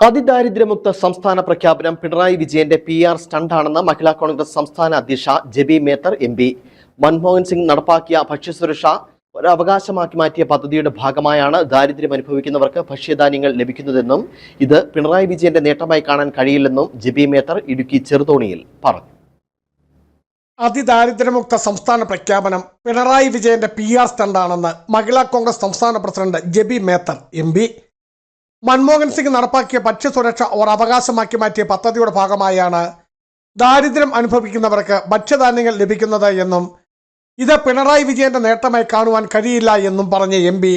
അതിദാരിദ്ര്യമുക്ത സംസ്ഥാന പ്രഖ്യാപനം പിണറായി വിജയന്റെ പി ആർ സ്റ്റണ്ടാണെന്ന് മഹിളാ കോൺഗ്രസ് സംസ്ഥാന അധ്യക്ഷ ജബി മേത്തർ എം പി. മൻമോഹൻ സിംഗ് നടപ്പാക്കിയ ഭക്ഷ്യസുരക്ഷ ഒരു അവകാശമാക്കി മാറ്റിയ പദ്ധതിയുടെ ഭാഗമായാണ് ദാരിദ്ര്യം അനുഭവിക്കുന്നവർക്ക് ഭക്ഷ്യധാന്യങ്ങൾ ലഭിക്കുന്നതെന്നും ഇത് പിണറായി വിജയന്റെ നേട്ടമായി കാണാൻ കഴിയില്ലെന്നും ജബി മേത്തർ ഇടുക്കി ചെറുതോണിയിൽ പറഞ്ഞു. അതിദാരിദ്ര്യമുക്ത സംസ്ഥാന പ്രഖ്യാപനം പിണറായി വിജയന്റെ പി ആർ സ്റ്റണ്ടാണെന്ന് മഹിളാ കോൺഗ്രസ് സംസ്ഥാന പ്രസിഡന്റ് ജബി മേത്തർ എം മൻമോഹൻ സിംഗ് നടപ്പാക്കിയ ഭക്ഷ്യസുരക്ഷ അവർ അവകാശമാക്കി മാറ്റിയ പദ്ധതിയുടെ ഭാഗമായാണ് ദാരിദ്ര്യം അനുഭവിക്കുന്നവർക്ക് ഭക്ഷ്യധാന്യങ്ങൾ ലഭിക്കുന്നത് എന്നും ഇത് പിണറായി വിജയന്റെ നേട്ടമായി കാണുവാൻ കഴിയില്ല എന്നും പറഞ്ഞ എം പി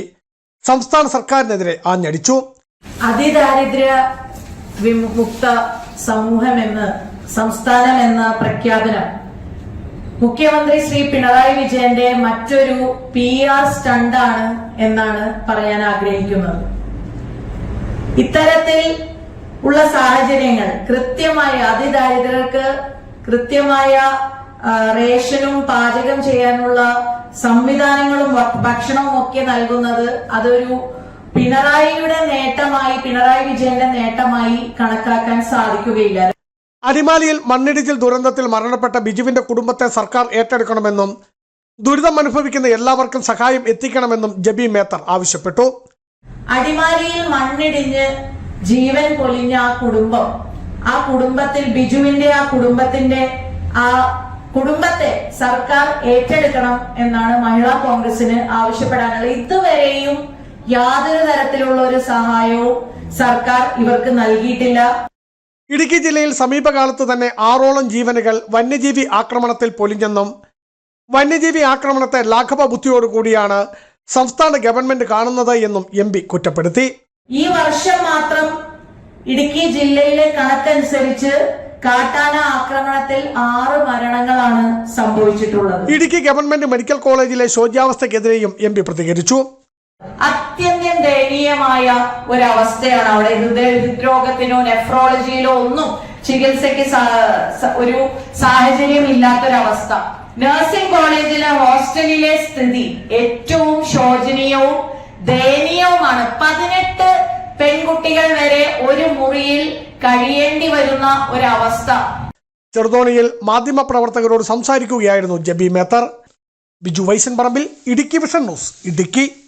സംസ്ഥാന സർക്കാരിനെതിരെ ആഞ്ഞടിച്ചു. അതിദാരിദ്ര്യ വിമുക്ത സമൂഹം എന്ന് സംസ്ഥാനം എന്ന പ്രഖ്യാപനം. മുഖ്യമന്ത്രി ശ്രീ പിണറായി വിജയന്റെ മറ്റൊരു പി ആർ സ്റ്റണ്ടാണ് എന്നാണ് പറയാൻ ആഗ്രഹിക്കുന്നത്. ഇത്തരത്തിൽ ഉള്ള സാഹചര്യങ്ങൾ കൃത്യമായ അതിദാരിദ്ര്യർക്ക് കൃത്യമായ റേഷനും പാചകം ചെയ്യാനുള്ള സംവിധാനങ്ങളും ഭക്ഷണവും ഒക്കെ നൽകുന്നത് അതൊരു പിണറായിയുടെ നേട്ടമായി പിണറായി വിജയന്റെ നേട്ടമായി കണക്കാക്കാൻ സാധിക്കുകയില്ല. അടിമാലിയിൽ മണ്ണിടിച്ചിൽ ദുരന്തത്തിൽ മരണപ്പെട്ട ബിജുവിന്റെ കുടുംബത്തെ സർക്കാർ ഏറ്റെടുക്കണമെന്നും ദുരിതം അനുഭവിക്കുന്ന എല്ലാവർക്കും സഹായം എത്തിക്കണമെന്നും ജബി മേത്തർ ആവശ്യപ്പെട്ടു. അടിമാലിയിൽ മണ്ണിടിഞ്ഞ് ജീവൻ പൊലിഞ്ഞ ആ കുടുംബം ആ കുടുംബത്തിൽ ബിജുവിന്റെ ആ കുടുംബത്തിന്റെ ആ കുടുംബത്തെ സർക്കാർ ഏറ്റെടുക്കണം എന്നാണ് മഹിളാ കോൺഗ്രസിന് ആവശ്യപ്പെടാനുള്ളത്. ഇതുവരെയും യാതൊരു തരത്തിലുള്ള ഒരു സഹായവും സർക്കാർ ഇവർക്ക് നൽകിയിട്ടില്ല. ഇടുക്കി ജില്ലയിൽ സമീപകാലത്ത് തന്നെ ആറോളം ജീവനുകൾ വന്യജീവി ആക്രമണത്തിൽ പൊലിഞ്ഞെന്നും വന്യജീവി ആക്രമണത്തെ ലാഘവ ബുദ്ധിയോടുകൂടിയാണ് സംസ്ഥാന ഗവൺമെന്റ് കാണുന്നത് എന്നും എം പി കുറ്റപ്പെടുത്തി. ഈ വർഷം മാത്രം ഇടുക്കി ജില്ലയിലെ കണക്കനുസരിച്ച് കാട്ടാന ആക്രമണത്തിൽ ആറ് മരണങ്ങളാണ് സംഭവിച്ചിട്ടുള്ളത്. ഇടുക്കി ഗവൺമെന്റ് മെഡിക്കൽ കോളേജിലെ ശോച്യാവസ്ഥക്കെതിരെയും എം പി പ്രതികരിച്ചു. അത്യന്തം ദയനീയമായ ഒരവസ്ഥയാണ് അവിടെ. ഹൃദയ ഹൃദ്രോഗത്തിനോ നെഫ്രോളജിയിലോ ഒന്നും ചികിത്സയ്ക്ക് ഒരു സാഹചര്യം ഇല്ലാത്തൊരവസ്ഥ നഴ്സിംഗ് കോളേജിലെ ഹോസ്റ്റലിലെ സ്ഥിതി ഏറ്റവും ശോചനീയവും ദയനീയവുമാണ്. പതിനെട്ട് പെൺകുട്ടികൾ വരെ ഒരു മുറിയിൽ കഴിയേണ്ടി വരുന്ന ഒരവസ്ഥ. ചെറുതോണിയിൽ മാധ്യമപ്രവർത്തകരോട് സംസാരിക്കുകയായിരുന്നു Jebi Mather. Biju Vaisan Parambil Idukki vision news Idukki.